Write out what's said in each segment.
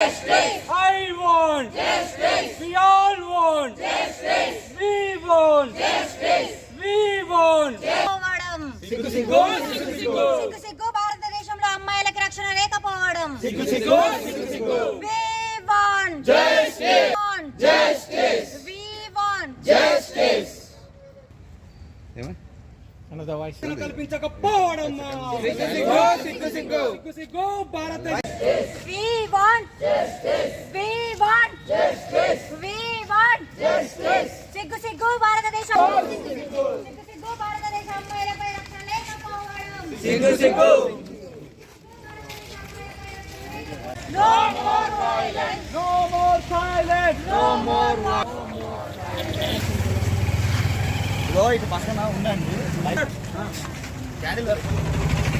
I want justice. We all want justice. We want justice. We want పోవడం సిగ్గు సిగ్గు సిగ్గు సిగ్గు సిగ్గు సిగ్గు భారతదేశంలో అమ్మాయిలకి రక్షణ లేకపోవడం సిగ్గు సిగ్గు సిగ్గు సిగ్గు We want Justice. want Justice. We want Justice. కల్పించకపోవడం సిగ్గు సిగ్గు సిగ్గు సిగ్గు సిగ్గు సిగ్గు భారతదేశ We want justice. We want justice. We want justice. సిగ్గు సిగ్గు భారతదేశం సిగ్గు సిగ్గు భారతదేశం అమ్మాయిలపై రక్షణ లేకపోవడం సిగ్గు సిగ్గు No more violence. No more silence. No more లో ఇటు పక్కన ఉండండి We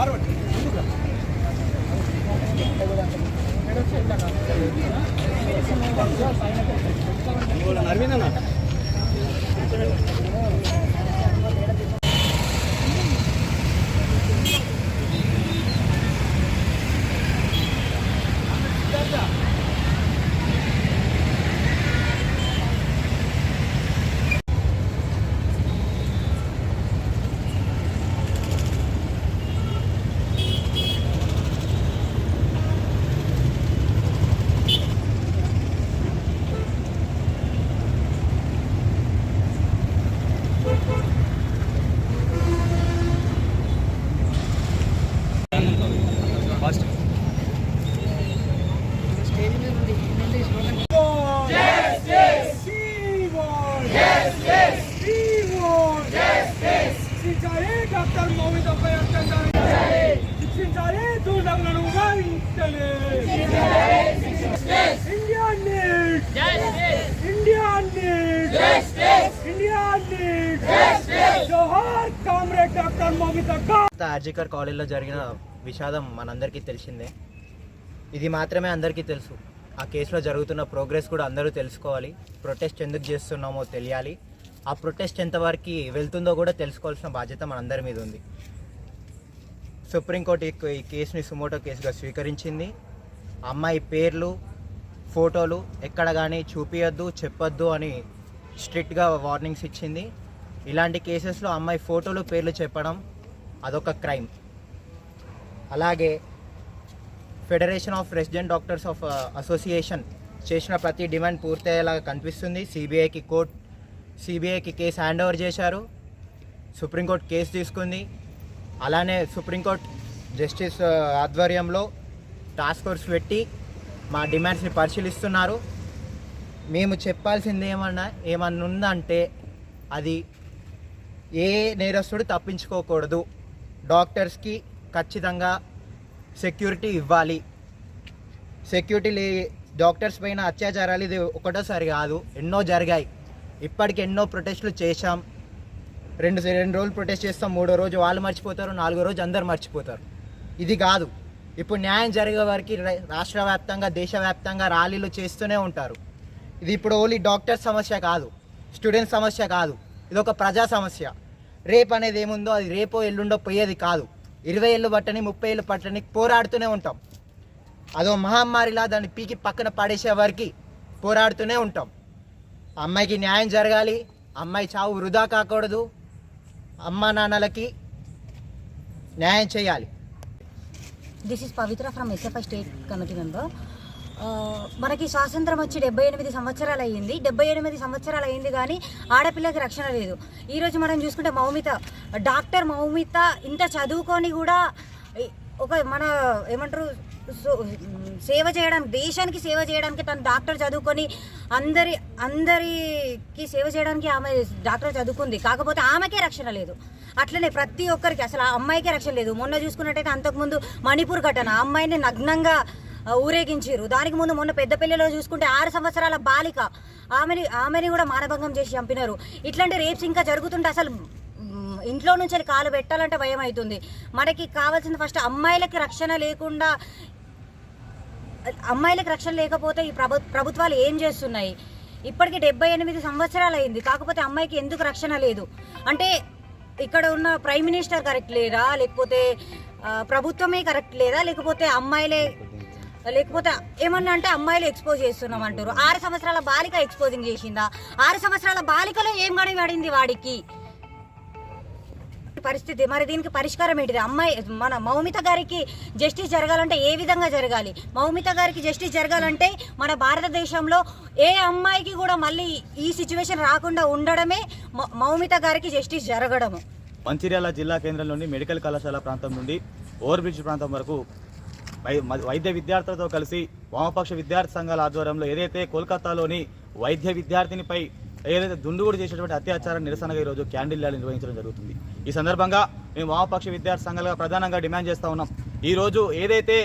First శిక్షించాలి దుర్నగులను India need India need India need జోహార్ కామ్రేడ్ డాక్టర్ మౌమిత ఆర్జికర్ కాలేజ్లో జరిగిన విషాదం మనందరికీ తెలిసిందే. ఇది మాత్రమే అందరికీ తెలుసు. ఆ కేసులో జరుగుతున్న ప్రోగ్రెస్ కూడా అందరూ తెలుసుకోవాలి. ప్రొటెస్ట్ ఎందుకు చేస్తున్నామో తెలియాలి. ఆ ప్రొటెస్ట్ ఎంతవరకు వెళ్తుందో కూడా తెలుసుకోవాల్సిన బాధ్యత మనందరి మీద ఉంది. సుప్రీంకోర్టు ఈ- కేసుని సుమోటో కేసుగా స్వీకరించింది. అమ్మాయి పేర్లు ఫోటోలు ఎక్కడ కానీ చూపించద్దు చెప్పొద్దు అని స్ట్రిక్ట్గా వార్నింగ్స్ ఇచ్చింది. ఇలాంటి కేసెస్లో అమ్మాయి ఫోటోలు పేర్లు చెప్పడం అదొక క్రైమ్. అలాగే federation of resident doctors of association చేసిన ప్రతి డిమాండ్ పూర్తయ్యేలాగా కనిపిస్తుంది. సిబిఐకి కోర్ట్ సిబిఐకి కేసు హ్యాండ్ ఓవర్ చేశారు. సుప్రీంకోర్టు కేసు తీసుకుంది. అలానే సుప్రీంకోర్టు జస్టిస్ ఆధ్వర్యంలో టాస్క్ ఫోర్స్ పెట్టి మా డిమాండ్స్ని పరిశీలిస్తున్నారు. మేము చెప్పాల్సింది ఏమన్నా ఏమన్నా ఉందంటే అది ఏ నేరస్తుడు తప్పించుకోకూడదు. డాక్టర్స్కి ఖచ్చితంగా సెక్యూరిటీ ఇవ్వాలి. సెక్యూరిటీ లే డాక్టర్స్ పైన అత్యాచారాలు ఇది ఒకటోసారి కాదు ఎన్నో జరిగాయి. ఇప్పటికి ఎన్నో ప్రొటెస్టులు చేశాం. రెండు రెండు రోజులు ప్రొటెస్ట్ చేస్తాం మూడో రోజు వాళ్ళు మర్చిపోతారు నాలుగో రోజు అందరు మర్చిపోతారు. ఇది కాదు. ఇప్పుడు న్యాయం జరిగే వారికి రాష్ట్ర వ్యాప్తంగా దేశవ్యాప్తంగా ర్యాలీలు చేస్తూనే ఉంటారు. ఇది ఇప్పుడు ఓన్లీ డాక్టర్ సమస్య కాదు. స్టూడెంట్ సమస్య కాదు. ఇది ఒక ప్రజా సమస్య. రేపు అనేది ఏముందో అది రేపో ఎల్లుండో పోయేది కాదు. ఇరవై ఏళ్ళు పట్టని ముప్పై ఏళ్ళు పట్టని పోరాడుతూనే ఉంటాం. అదో మహమ్మారిలా దాన్ని పీకి పక్కన పడేసే వారికి పోరాడుతూనే ఉంటాం. అమ్మాయికి న్యాయం జరగాలి. అమ్మాయి చావు వృధా కాకూడదు. అమ్మా నాన్నలకి న్యాయం చేయాలి. This is Pavitra from SFI state committee member మనకి స్వాతంత్రం వచ్చి డెబ్బై ఎనిమిది సంవత్సరాలు అయ్యింది. డెబ్బై ఎనిమిది సంవత్సరాలు అయ్యింది కానీ ఆడపిల్లకి రక్షణ లేదు. ఈరోజు మనం చూసుకుంటే మౌమిత డాక్టర్ మౌమిత ఇంత చదువుకొని కూడా ఒక మన ఏమంటారు సేవ చేయడానికి దేశానికి సేవ చేయడానికి తను డాక్టర్ చదువుకొని అందరి అందరికి సేవ చేయడానికి ఆమె డాక్టర్ చదువుకుంది. కాకపోతే ఆమెకే రక్షణ లేదు. అట్లనే ప్రతి ఒక్కరికి అసలు ఆ అమ్మాయికే రక్షణ లేదు. మొన్న చూసుకున్నట్టయితే అంతకుముందు మణిపూర్ ఘటన అమ్మాయిని నగ్నంగా ఊరేగించారు దానికి ముందు మొన్న పెద్దపల్లిలో చూసుకుంటే ఆరు సంవత్సరాల బాలిక ఆమెని ఆమెని కూడా మానభంగం చేసి చంపినారు. ఇట్లాంటి రేప్స్ ఇంకా జరుగుతుంటే అసలు ఇంట్లో నుంచి కాలు పెట్టాలంటే భయం అవుతుంది మనకి కావాల్సింది ఫస్ట్ అమ్మాయిలకి రక్షణ లేకుండా అమ్మాయిలకు రక్షణ లేకపోతే ఈ ప్రభు ప్రభుత్వాలు ఏం చేస్తున్నాయి? ఇప్పటికి డెబ్బై ఎనిమిది సంవత్సరాలు అయింది కాకపోతే అమ్మాయికి ఎందుకు రక్షణ లేదు? అంటే ఇక్కడ ఉన్న ప్రైమ్ మినిస్టర్ కరెక్ట్ లేదా? లేకపోతే ప్రభుత్వమే కరెక్ట్ లేదా? లేకపోతే అమ్మాయిలే లేకపోతే ఏమన్నా అంటే అమ్మాయిలు ఎక్స్పోజ్ చేస్తున్నాం అంటారు. ఆరు సంవత్సరాల బాలిక ఎక్స్పోజింగ్ చేసిందా? ఆరు సంవత్సరాల బాలికలో ఏం గడి పడింది వాడికి? పరిస్థితి? మరి దీనికి పరిష్కారం ఏంటిది? అమ్మాయి మన మౌమిత గారికి జస్టిస్ జరగాలంటే ఏ విధంగా జరగాలి? మౌమిత గారికి జస్టిస్ జరగాలంటే మన భారతదేశంలో ఏ అమ్మాయికి కూడా మళ్ళీ ఈ సిచ్యువేషన్ రాకుండా ఉండడమే మౌమిత గారికి జస్టిస్ జరగడము. మంచిర్యాల జిల్లా కేంద్రంలోని మెడికల్ కళాశాల ప్రాంతం నుండి ఓవర్బ్రిడ్జ్ ప్రాంతం వరకు వై- మ- వైద్య విద్యార్థులతో కలిసి వామపక్ష విద్యార్థి సంఘాల ఆధ్వర్యంలో ఏదైతే కోల్కతాలోని వైద్య విద్యార్థినిపై ఏదైతే దుండుగుడు చేసేటువంటి అత్యాచారం నిరసనగా ఈరోజు క్యాండిల్ ర్యాలీ నిర్వహించడం జరుగుతుంది. ఈ సందర్భంగా మేము వామపక్ష విద్యార్థి సంఘాలుగా ప్రధానంగా డిమాండ్ చేస్తూ ఉన్నాం. ఈ రోజు ఏదైతే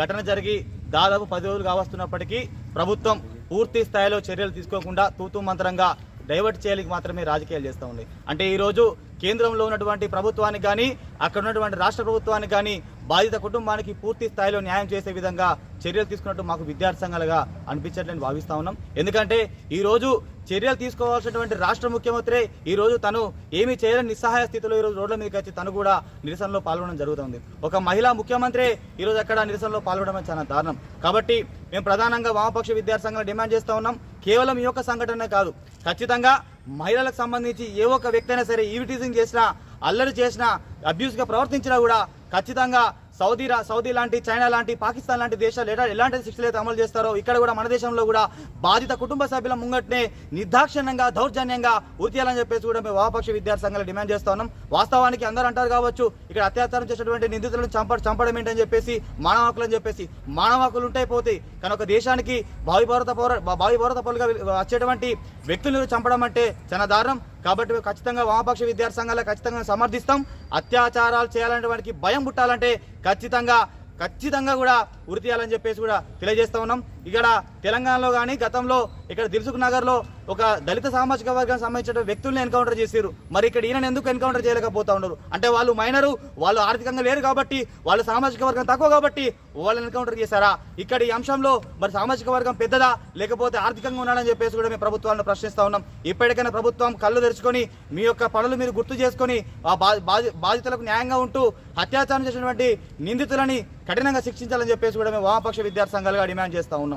ఘటన జరిగి దాదాపు పది రోజులు కావస్తున్నప్పటికీ ప్రభుత్వం పూర్తి స్థాయిలో చర్యలు తీసుకోకుండా తూతూ మంత్రంగా డైవర్ట్ చేయడానికి మాత్రమే రాజకీయాలు చేస్తూ ఉంది. అంటే ఈరోజు కేంద్రంలో ఉన్నటువంటి ప్రభుత్వానికి కానీ అక్కడ ఉన్నటువంటి రాష్ట్ర ప్రభుత్వానికి కానీ బాధిత కుటుంబానికి పూర్తి స్థాయిలో న్యాయం చేసే విధంగా చర్యలు తీసుకున్నట్టు మాకు విద్యార్థి సంఘాలుగా అనిపించట్లని భావిస్తా ఉన్నాం ఎందుకంటే ఈ రోజు చర్యలు తీసుకోవాల్సినటువంటి రాష్ట్ర ముఖ్యమంత్రి ఈ రోజు తను ఏమీ చేయలేని నిస్సహాయ స్థితిలో ఈ రోజు రోడ్ల మీదకి వచ్చి తను కూడా నిరసనలో పాల్గొనడం జరుగుతుంది. ఒక మహిళా ముఖ్యమంత్రి ఈ రోజు అక్కడ నిరసనలో పాల్గొనడం చాలా దారుణం. కాబట్టి మేము ప్రధానంగా వామపక్ష విద్యార్థి సంఘాలు డిమాండ్ చేస్తూ ఉన్నాం. కేవలం ఈ యొక్క సంఘటనే కాదు ఖచ్చితంగా మహిళలకు సంబంధించి ఏ ఒక్క వ్యక్తి అయినా సరే ఈవిటీజింగ్ చేసినా అల్లరి చేసినా అబ్యూస్గా ప్రవర్తించినా కూడా ఖచ్చితంగా సౌదీ సౌదీ లాంటి చైనా లాంటి పాకిస్తాన్ లాంటి దేశాలు ఎలా ఎలాంటి శిక్షలు అయితే అమలు చేస్తారో ఇక్కడ కూడా మన దేశంలో కూడా బాధిత కుటుంబ సభ్యుల ముంగట్నే నిర్దాక్షిణ్యంగా దౌర్జన్యంగా ఉరితీయాలని చెప్పేసి కూడా మేము వామపక్ష విద్యార్థి సంఘాలు డిమాండ్ చేస్తా ఉన్నాం. వాస్తవానికి అందరూ అంటారు కావచ్చు ఇక్కడ అత్యాచారం చేసినటువంటి నిందితులను చంప చంపడం ఏంటని చెప్పేసి మానవ హక్కులు అని చెప్పేసి మానవ హక్కులు ఉంటాయి పోతాయి కానీ ఒక దేశానికి భావి భారత పౌర భావి భారత పౌరులుగా వచ్చేటువంటి వ్యక్తులను చంపడం అంటే చాలా దారుణం. కాబట్టి ఖచ్చితంగా వామపక్ష విద్యార్థి సంఘాలు ఖచ్చితంగా సమర్థిస్తాం. అత్యాచారాలు చేయాలంటే వాటికి భయం పుట్టాలంటే ఖచ్చితంగా ఖచ్చితంగా కూడా ఉరి తీయాలని చెప్పేసి కూడా తెలియజేస్తా ఉన్నాం. ఇక్కడ తెలంగాణలో కానీ గతంలో ఇక్కడ దిల్సుఖ్ నగర్లో ఒక దళిత సామాజిక వర్గానికి సంబంధించిన వ్యక్తుల్ని ఎన్కౌంటర్ చేశారు మరి ఇక్కడ ఈయన ఎందుకు ఎన్కౌంటర్ చేయలేకపోతా ఉన్నారు? అంటే వాళ్ళు మైనరు వాళ్ళు ఆర్థికంగా లేరు కాబట్టి వాళ్ళు సామాజిక వర్గం తక్కువ కాబట్టి వాళ్ళని ఎన్కౌంటర్ చేశారా? ఇక్కడ ఈ అంశంలో మరి సామాజిక వర్గం పెద్దదా? లేకపోతే ఆర్థికంగా ఉన్నాడని చెప్పేసి కూడా మేము ప్రభుత్వాలను ప్రశ్నిస్తూ ఉన్నాం. ఇప్పటికైనా ప్రభుత్వం కళ్ళు తెరుచుకొని మీ యొక్క పనులు మీరు గుర్తు చేసుకొని ఆ బాధి- బాధితులకు న్యాయంగా ఉంటూ అత్యాచారం చేసినటువంటి నిందితులని కఠినంగా శిక్షించాలని చెప్పేసి కూడా మేము వామపక్ష విద్యార్థి సంఘాలుగా డిమాండ్ చేస్తా ఉన్నాం.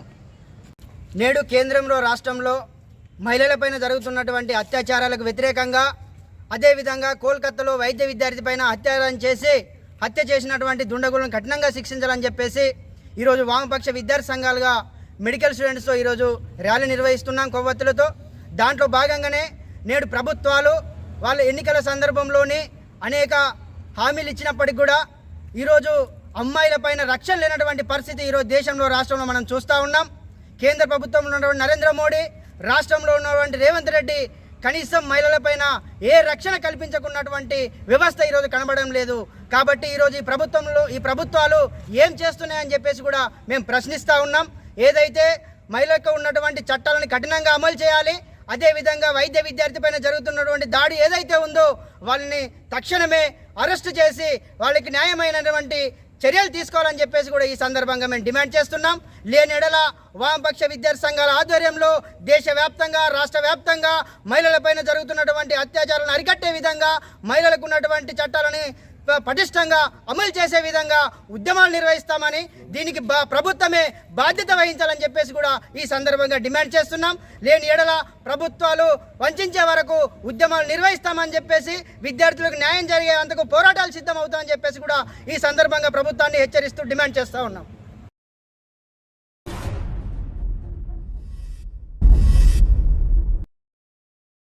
నేడు కేంద్రంలో రాష్ట్రంలో మహిళలపైన జరుగుతున్నటువంటి అత్యాచారాలకు వ్యతిరేకంగా అదేవిధంగా కోల్కత్తాలో వైద్య విద్యార్థి పైన అత్యాచారం చేసి హత్య చేసినటువంటి దుండగులను కఠినంగా శిక్షించాలని చెప్పేసి ఈరోజు వామపక్ష విద్యార్థి సంఘాలుగా మెడికల్ స్టూడెంట్స్తో ఈరోజు ర్యాలీ నిర్వహిస్తున్నాం కొవ్వొత్తులతో. దాంట్లో భాగంగానే నేడు ప్రభుత్వాలు వాళ్ళ ఎన్నికల సందర్భంలోని అనేక హామీలు ఇచ్చినప్పటికి కూడా ఈరోజు అమ్మాయిల పైన రక్షణ లేనటువంటి పరిస్థితి ఈరోజు దేశంలో రాష్ట్రంలో మనం చూస్తూ ఉన్నాం. కేంద్ర ప్రభుత్వంలో ఉన్నటువంటి నరేంద్ర మోడీ రాష్ట్రంలో ఉన్నటువంటి రేవంత్ రెడ్డి కనీసం మహిళలపైన ఏ రక్షణ కల్పించకున్నటువంటి వ్యవస్థ ఈరోజు కనబడడం లేదు. కాబట్టి ఈరోజు ఈ ప్రభుత్వంలో ఈ ప్రభుత్వాలు ఏం చేస్తున్నాయని చెప్పేసి కూడా మేము ప్రశ్నిస్తూ ఉన్నాం. ఏదైతే మహిళలకు ఉన్నటువంటి చట్టాలను కఠినంగా అమలు చేయాలి అదేవిధంగా వైద్య విద్యార్థి పైన జరుగుతున్నటువంటి దాడి ఏదైతే ఉందో వాళ్ళని తక్షణమే అరెస్టు చేసి వాళ్ళకి న్యాయమైనటువంటి చర్యలు తీసుకోవాలని చెప్పేసి కూడా ఈ సందర్భంగా మేము డిమాండ్ చేస్తున్నాం. లేని ఎడల వామపక్ష విద్యార్థి సంఘాల ఆధ్వర్యంలో దేశవ్యాప్తంగా రాష్ట్ర వ్యాప్తంగా మహిళలపైన జరుగుతున్నటువంటి అత్యాచారాలను అరికట్టే విధంగా మహిళలకు ఉన్నటువంటి చట్టాలని పటిష్టంగా అమలు చేసే విధంగా ఉద్యమాలు నిర్వహిస్తామని దీనికి బా- ప్రభుత్వమే బాధ్యత వహించాలని చెప్పేసి కూడా ఈ సందర్భంగా డిమాండ్ చేస్తున్నాం. లేని ఎడల ప్రభుత్వాలు వంచే వరకు ఉద్యమాలు నిర్వహిస్తామని చెప్పేసి విద్యార్థులకు న్యాయం జరిగేందుకు పోరాటాలు సిద్ధమవుతామని చెప్పేసి కూడా ఈ సందర్భంగా ప్రభుత్వాన్ని హెచ్చరిస్తూ డిమాండ్ చేస్తూ ఉన్నాం.